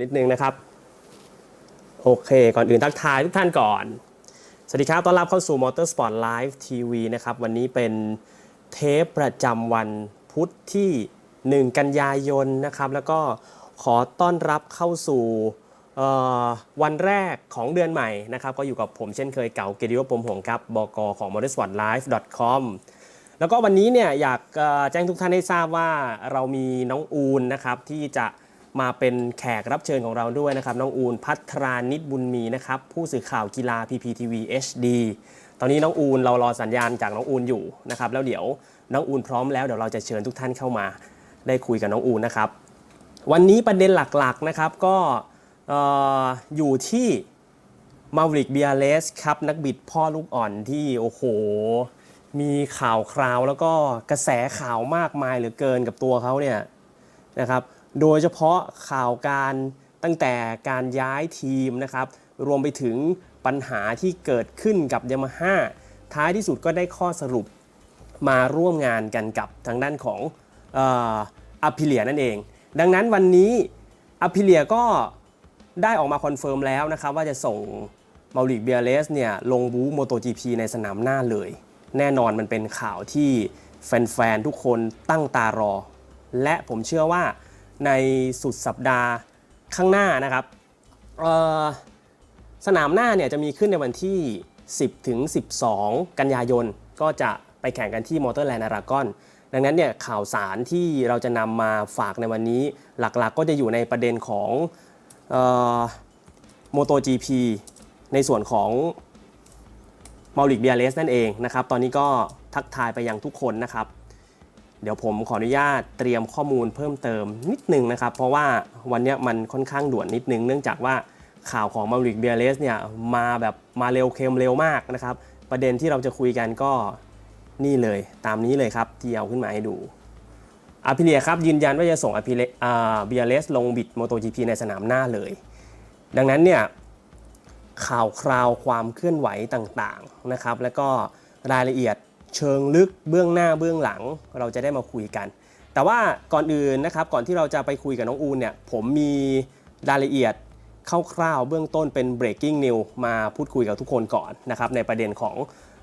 นิดนึงนะครับ โอเค ก่อนอื่นทักทายทุกท่านก่อน สวัสดีครับ ต้อนรับเข้าสู่ Motorsport Live TV นะครับ วันนี้เป็นเทปประจำวันพุธที่ 1 กันยายนนะครับ แล้วก็ขอต้อนรับเข้าสู่วันแรกของเดือนใหม่นะครับ ก็อยู่กับผมเช่นเคยเก่าเกยรติวพรหมหงส์ครับบกของ motorsportlive.com แล้วก็วันนี้เนี่ยอยากแจ้งทุกท่านให้ทราบว่าเรามีน้องอูนนะครับที่จะ มาเป็นแขกรับเชิญของเราด้วยนะครับ น้องอูนพัทรานิดบุญมีนะครับ ผู้สื่อข่าวกีฬา PPTV HD ตอนนี้น้องอูนเรารอสัญญาณจากน้องอูนอยู่นะครับ แล้วเดี๋ยวน้องอูนพร้อมแล้วเดี๋ยวเราจะเชิญทุกท่านเข้ามา ได้คุยกับน้องอูนนะครับ วันนี้ประเด็นหลักๆนะครับก็เอ่ออยู่ที่มาวิกเบียเลสครับนักบิดพ่อลูกอ่อนที่โอ้โห มีข่าวคราวแล้วก็กระแสข่าวมากมายเหลือเกินกับตัวเขาเนี่ยนะครับ โดยเฉพาะข่าวการตั้งแต่การย้ายทีมนะครับ รวมไปถึงปัญหาที่เกิดขึ้นกับยามาฮ่าท้ายที่สุดก็ได้ข้อสรุปมาร่วมงานกันกับทางด้านของอัพิเลียนั่นเอง ดังนั้นวันนี้อัพิเลียก็ได้ออกมาคอนเฟิร์มแล้วนะครับ ว่าจะส่งมาริกเบียเลสเนี่ยลงบูโมโต GP ในสนามหน้าเลย แน่นอนมันเป็นข่าวที่แฟนๆ ทุกคนตั้งตารอ และผมเชื่อว่า ในสุดสัปดาห์ข้างหน้านะครับสนามหน้าเนี่ยจะมีขึ้นในวันที่ 10 ถึง 12 กันยายน ก็จะไปแข่งกันที่มอเตอร์แลนด์อารากอนดังนั้นเนี่ยข่าวสารที่เราจะนำมาฝากในวันนี้หลักๆก็จะอยู่ในประเด็นของโมโต GP ในส่วนของมาริกเบียเลสนั่นเองนะครับ ตอนนี้ก็ทักทายไปยังทุกคนนะครับ เดี๋ยวผมขออนุญาตเตรียมข้อมูลเพิ่มเติมนิดนึงนะครับ เพราะว่าวันนี้มันค่อนข้างด่วนนิดนึง เนื่องจากว่าข่าวของมาริกเบียเลสเนี่ยมาแบบมาเร็วเค็มเร็วมากนะครับ ประเด็นที่เราจะคุยกันก็นี่เลยตามนี้เลยครับที่เอาขึ้นมาให้ดูอาพิเลียครับยืนยันว่าจะส่งอาพิเลอ่าเบียเลสลงบิดโมโต GP ในสนามหน้าเลย ดังนั้นเนี่ยข่าวคราวความเคลื่อนไหวต่างๆนะครับ แล้วก็รายละเอียด เชิงลึกเบื้องหน้าเบื้องหลังเราจะได้มาคุยกัน แต่ว่าก่อนอื่นนะครับก่อนที่เราจะไปคุยกับน้องอูนเนี่ยผมมีรายละเอียดคร่าวๆเบื้องต้นเป็น breaking news มาพูดคุยกับทุกคนก่อนนะครับในประเด็นของ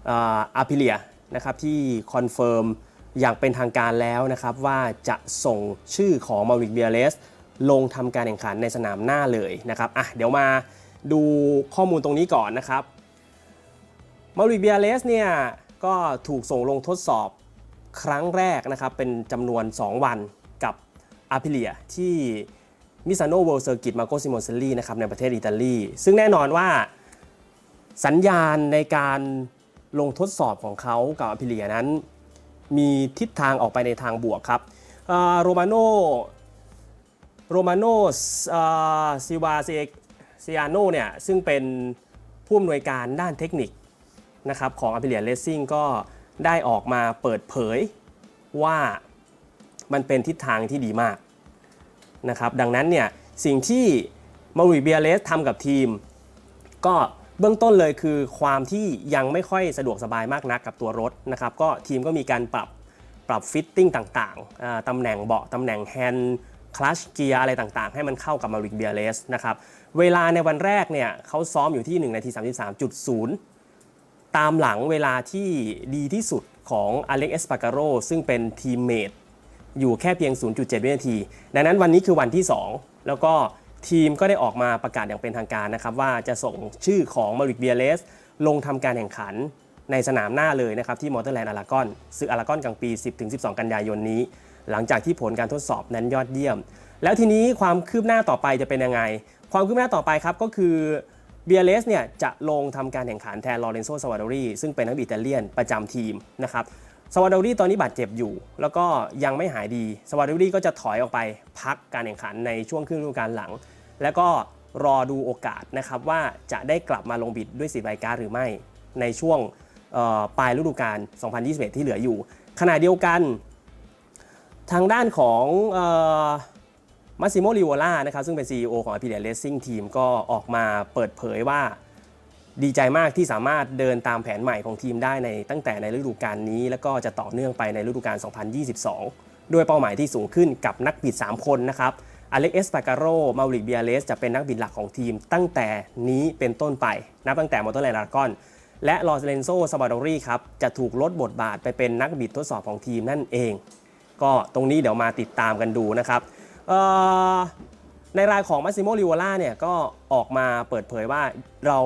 อาพิเลียนะครับที่คอนเฟิร์มอย่างเป็นทางการแล้วนะครับว่าจะส่งชื่อของมาริกเบียเลสลงทำการแข่งขันในสนามหน้าเลยนะครับอะเดี๋ยวมาดูข้อมูลตรงนี้ก่อนนะครับมาริเบียเลสเนี่ย ก็ถูกส่งลงทดสอบครั้งแรกนะครับ เป็นจำนวน 2 วันกับอาพิเลียที่มิซานโนเวิลด์เซอร์กิตมาโกซิโมเซลลี่นะครับในประเทศอิตาลี ซึ่งแน่นอนว่าสัญญาณในการลงทดสอบของเขากับอาพิเลียนั้น มีทิศทางออกไปในทางบวกครับโรมาโนโรมาโนซิวาเซเซียโนเนี่ยซึ่งเป็นผู้อำนวยการด้านเทคนิค นะครับของ a p p i l i a Racing ก็ได้ออกมาเปิดเผยว่ามันเป็นทิศทางที่ดีมากนะครับดังนั้นเนี่ยสิ่งที่มาวิเบียเลสทำกับทีม ก็เบื้องต้นเลยคือความที่ยังไม่ค่อยสะดวกสบายมากนักกับตัวรถนะครับก็ทีมก็มีการปรับปรับฟิตติ้งต่างๆตำแหน่งเบาะตำแหน่งแฮนด์คลัชเกียร์อะไรต่างๆ ให้มันเข้ากับมาริกเบียเลสนะครับเวลาในวันแรกเนี่ยเขาซ้อมอยู่ที่ 1 นาที 33.0 ตามหลังเวลาที่ดีที่สุดของอเล็กเอสปาการโรซึ่งเป็นทีมเมทอยู่แค่เพียง 0.7 วินาที ดังนั้นวันนี้คือวันที่ 2 แล้วก็ทีมก็ได้ออกมาประกาศอย่างเป็นทางการนะครับ ว่าจะส่งชื่อของมาริกเบียเลสลงทำการแข่งขันในสนามหน้าเลยนะครับ ที่มอเตอร์แลนด์อารากอนซึ่งอารากอนกลางปี 10-12 กันยายนนี้ หลังจากที่ผลการทดสอบนั้นยอดเยี่ยม แล้วทีนี้ความคืบหน้าต่อไปจะเป็นยังไง ความคืบหน้าต่อไปครับก็คือ เบียเลสเนี่ยจะลงทำการแข่งขันแทนลอเรนโซสวาโดรีซึ่งเป็นนักบิดอิตาเลียนประจำทีมนะครับสวาโดรีตอนนี้บาดเจ็บอยู่ แล้วก็ยังไม่หายดีสวาโดรีก็จะถอยออกไปพักการแข่งขันในช่วงครึ่งฤดูกาลหลัง แล้วก็รอดูโอกาสนะครับว่าจะได้กลับมาลงบิดด้วยสีใบการหรือไม่ในช่วงปลายฤดูกาล 2021 ที่เหลืออยู่ ขณะเดียวกัน ทางด้านของ มาซิโมลิโวล่านะครับซึ่งเป็น CEO ของ Aprilia Racing Team ก็ออกมาเปิดเผยว่าดีใจมากที่สามารถเดินตามแผนใหม่ของทีมได้ในตั้งแต่ในฤดูกาลนี้ แล้วก็จะต่อเนื่องไปในฤดูกาล 2022 ด้วยเป้าหมายที่สูงขึ้นกับนักบิด 3 คนนะครับอเล็กเอสปาการโรมาริกเบียเลสจะเป็นนักบินหลักของทีม ตั้งแต่นี้เป็นต้นไป นับตั้งแต่มอเตอร์แลนด์ลากอน และลอสเรนโซซาบาดอรีครับ จะถูกลดบทบาทไปเป็นนักบิดทดสอบของทีมนั่นเอง ก็ตรงนี้เดี๋ยวมาติดตามกันดูนะครับ ในรายของมาซิโมลิวล่าเนี่ยก็ออกมาเปิดเผยว่าเรา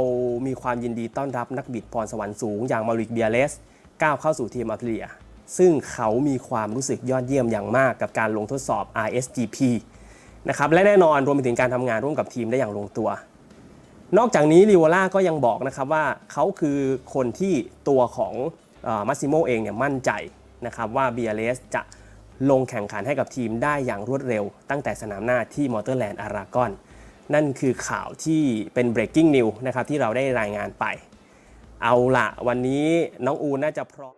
มีความยินดีต้อนรับนักบิดพรสวรรค์สูงอย่างมาริกเบียเลสก้าวเข้าสู่ทีมอัลเลีย ซึ่งเขามีความรู้สึกยอดเยี่ยมอย่างมากกับการลงทดสอบ RSGP นะครับและแน่นอนรวมไปถึงการทำงานร่วมกับทีมได้อย่างลงตัว นอกจากนี้ลิวล่าก็ยังบอกนะครับว่าเขาคือคนที่ตัวของมัสซิโมเองเนี่ยมั่นใจนะครับว่า BLS จะ ลงแข่งขันให้กับทีมได้อย่างรวดเร็ว ตั้งแต่สนามหน้าที่มอเตอร์แลนด์อารากอนนั่นคือข่าวที่เป็น breaking news นะครับที่เราได้รายงานไป เอาละวันนี้น้องอูน่าจะพร้อม